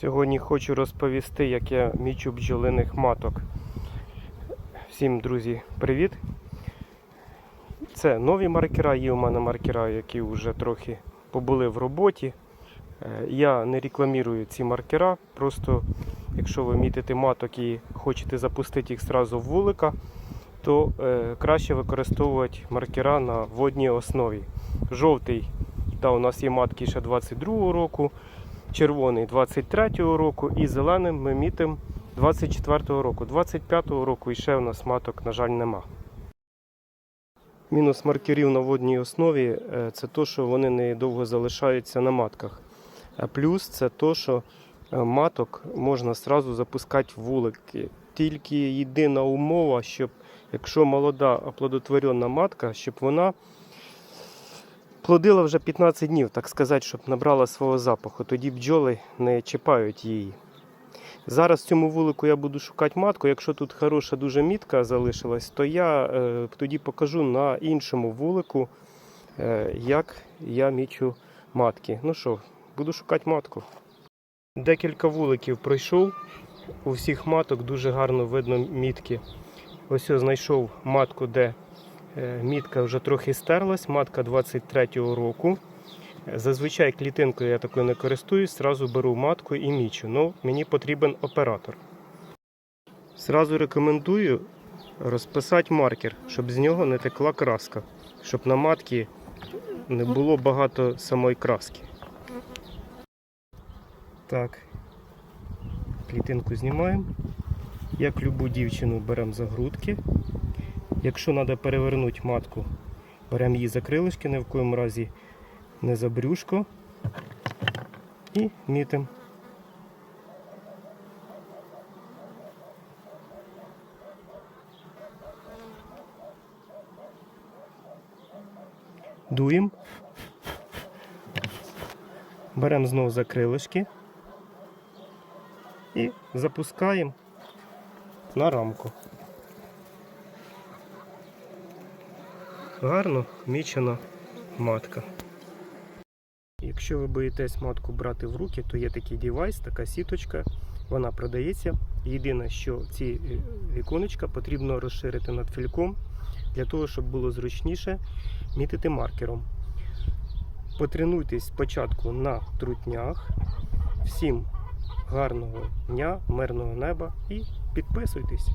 Сьогодні хочу розповісти, як я мічу бджолиних маток. Всім, друзі, привіт! Це нові маркера, є у мене маркера, які вже трохи побули в роботі. Е, Я не рекламірую ці маркера, просто якщо ви мітите маток і хочете запустити їх зразу в вулика, то е, краще використовувати маркера на водній основі. Жовтий, та у нас є матки ще 22 року, червоний 23-го року і зеленим ми мітимо 24-го року. 25-го року ще у нас маток, на жаль, нема. Мінус маркерів на водній основі е, це то, що вони недовго залишаються на матках. А плюс це то, що е, маток можна сразу запускати в вулики. Тільки єдина умова, щоб якщо молода оплодотворена матка, щоб вона плодила вже 15 днів, так сказати, щоб набрала свого запаху. Тоді бджоли не чіпають її. Зараз цьому вулику я буду шукати матку. Якщо тут хороша дуже мітка залишилась, то я е, тоді покажу на іншому вулику, е, як я мічу матки. Ну що, буду шукати матку. Декілька вуликів пройшов. У всіх маток дуже гарно видно мітки. Ось я знайшов матку, де мітка вже трохи стерлась, матка 23-го року. Е, Зазвичай клітинкою я такою не користуюсь, зразу беру матку і мічу. Ну, мені потрібен оператор. Зразу рекомендую розписати маркер, щоб з нього не текла краска, щоб на матці не було багато самої краски. Так, клітинку знімаємо. Як любу дівчину беремо за грудки. Якщо треба перевернути матку, беремо її за крилишки, ні в коєму разі не за брюшко. І мітимо. Дуємо. Беремо знову за крилишки і запускаємо на рамку. Гарно мічена матка. Якщо ви боїтесь матку брати в руки, то є такий девайс, така сіточка, вона продається. Єдине, що ці е, віконечка потрібно розширити над фільком для того, щоб було зручніше мітити маркером. Потренуйтесь спочатку на трутнях. Всім гарного дня, мирного неба і підписуйтесь.